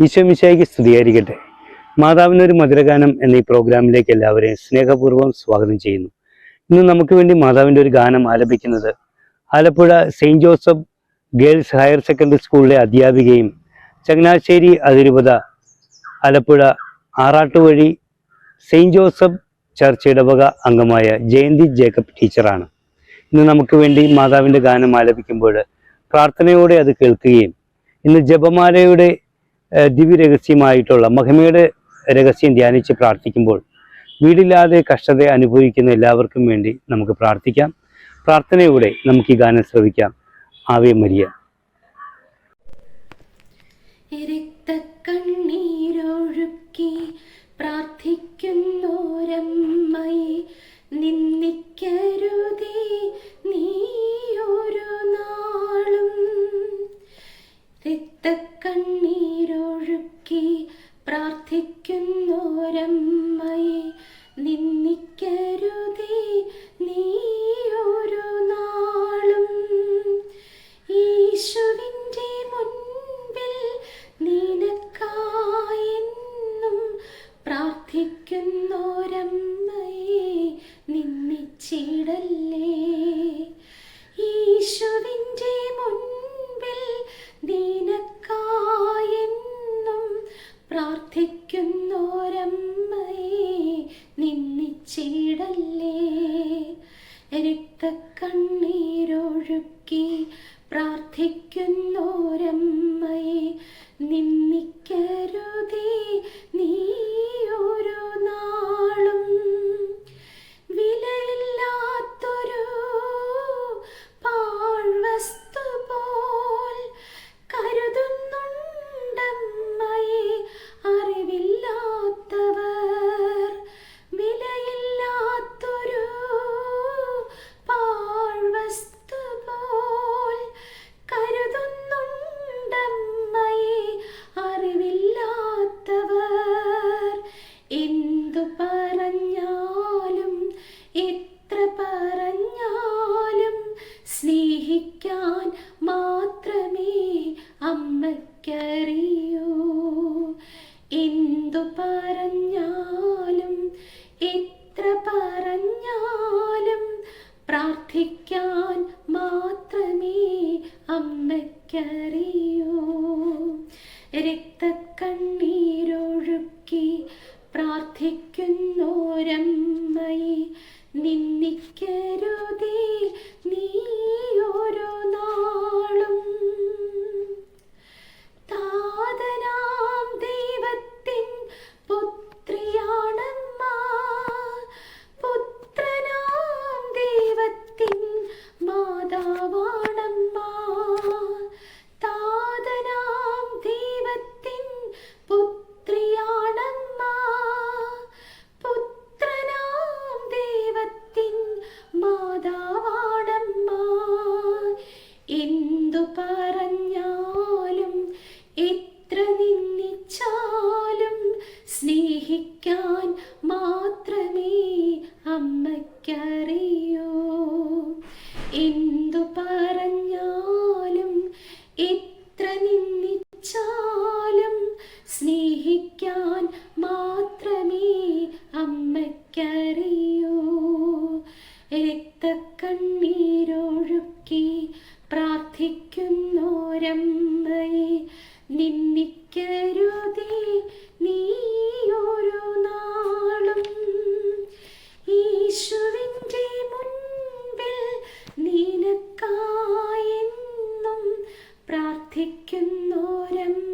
ഈശോമിശായിക്ക് സ്തുതിയായിരിക്കട്ടെ. മാതാവിനൊരു മധുരഗാനം എന്ന ഈ പ്രോഗ്രാമിലേക്ക് എല്ലാവരെയും സ്നേഹപൂർവം സ്വാഗതം ചെയ്യുന്നു. ഇന്ന് നമുക്ക് വേണ്ടി മാതാവിന്റെ ഒരു ഗാനം ആലപിക്കുന്നത് Alappuzha Saint Joseph Girls Higher Secondary സ്കൂളിലെ അധ്യാപികയും ചങ്ങനാശ്ശേരി അതിരൂപത Alappuzha Arattuvazhi Saint Joseph Church ഇടവക അംഗമായ ജയന്തി ജേക്കബ് ടീച്ചറാണ്. ഇന്ന് നമുക്ക് വേണ്ടി മാതാവിന്റെ ഗാനം ആലപിക്കുമ്പോൾ പ്രാർത്ഥനയോടെ അത് കേൾക്കുകയും ഇന്ന് ജപമാലയുടെ ദിവ്യരഹസ്യമായിട്ടുള്ള മഹിമയുടെ രഹസ്യം ധ്യാനിച്ച് പ്രാർത്ഥിക്കുമ്പോൾ വീടില്ലാതെ കഷ്ടത അനുഭവിക്കുന്ന എല്ലാവർക്കും വേണ്ടി നമുക്ക് പ്രാർത്ഥിക്കാം. പ്രാർത്ഥനയോടെ നമുക്ക് ഈ ഗാനം ശ്രവിക്കാം. Ave Maria. പ്രാർത്ഥിക്കുന്നോരമ്മയെ നിന്ദിക്കരുതേ നീയൊരു നാളും. ഈശുവിന്റെ മുൻപിൽ നിനക്കായെന്നും പ്രാർത്ഥിക്കുന്നോരമ്മയെ നിന്നിച്ചിടല്ലേ ഈശുവിന്റെ മുൻപിൽ നിനക്കായെന്നും പ്രാർത്ഥിക്കുന്നോരമ്മയെ നിന്നിച്ചിടല്ലേ. രക്തക്കണ്ണീരൊഴുക്കി പ്രാർത്ഥിക്കുന്നോരമ്മയെ നിന്ദിക്കരുതേ പറഞ്ഞാലും എത്ര പറഞ്ഞാലും പ്രാർത്ഥിക്കാൻ മാത്രമേ അമ്മയ്ക്കറിയൂ. രക്തക്കണ്ണീരൊഴുക്കി സ്നേഹിക്കാൻ മാത്രമേ അമ്മയ്ക്കറിയൂ. എന്തു പറഞ്ഞാലും എത്ര നിന്ദിച്ചാലും സ്നേഹിക്കാൻ മാത്രമേ അമ്മയ്ക്കറിയൂ. രക്തക്കണ്ണീരൊഴുക്കി പ്രാർത്ഥിക്കുന്നോരമ്മയെ നിന്ദിക്കരുതേ പ്രാർത്ഥിക്കുന്നോരമ്മയെ